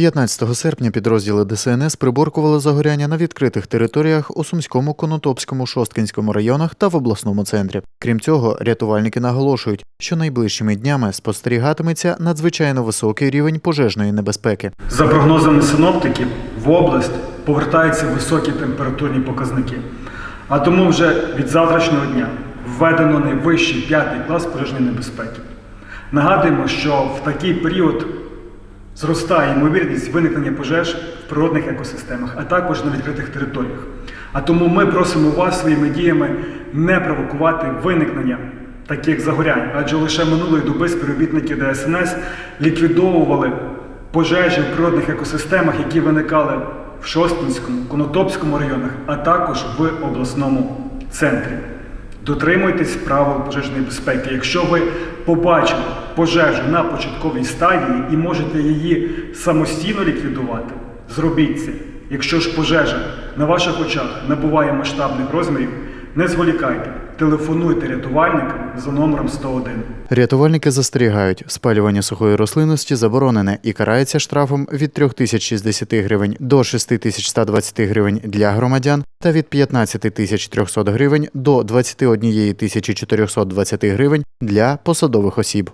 15 серпня підрозділи ДСНС приборкували загоряння на відкритих територіях у Сумському, Конотопському, Шосткинському районах та в обласному центрі. Крім цього, рятувальники наголошують, що найближчими днями спостерігатиметься надзвичайно високий рівень пожежної небезпеки. За прогнозами синоптиків, в область повертаються високі температурні показники. А тому вже від завтрашнього дня введено найвищий п'ятий клас пожежної небезпеки. Нагадуємо, що в такий період зростає ймовірність виникнення пожеж в природних екосистемах, а також на відкритих територіях. А тому ми просимо вас своїми діями не провокувати виникнення таких загорянь, адже лише минулої доби співробітники ДСНС ліквідовували пожежі в природних екосистемах, які виникали в Шосткінському, Конотопському районах, а також в обласному центрі. Дотримуйтесь правил пожежної безпеки. Якщо ви побачили пожежу на початковій стадії і можете її самостійно ліквідувати, зробіть це. Якщо ж пожежа на ваших очах набуває масштабних розмірів, не зволікайте, телефонуйте рятувальникам за номером 101. Рятувальники застерігають, спалювання сухої рослинності заборонене і карається штрафом від 3060 гривень до 6120 гривень для громадян та від 15300 гривень до 21420 гривень для посадових осіб.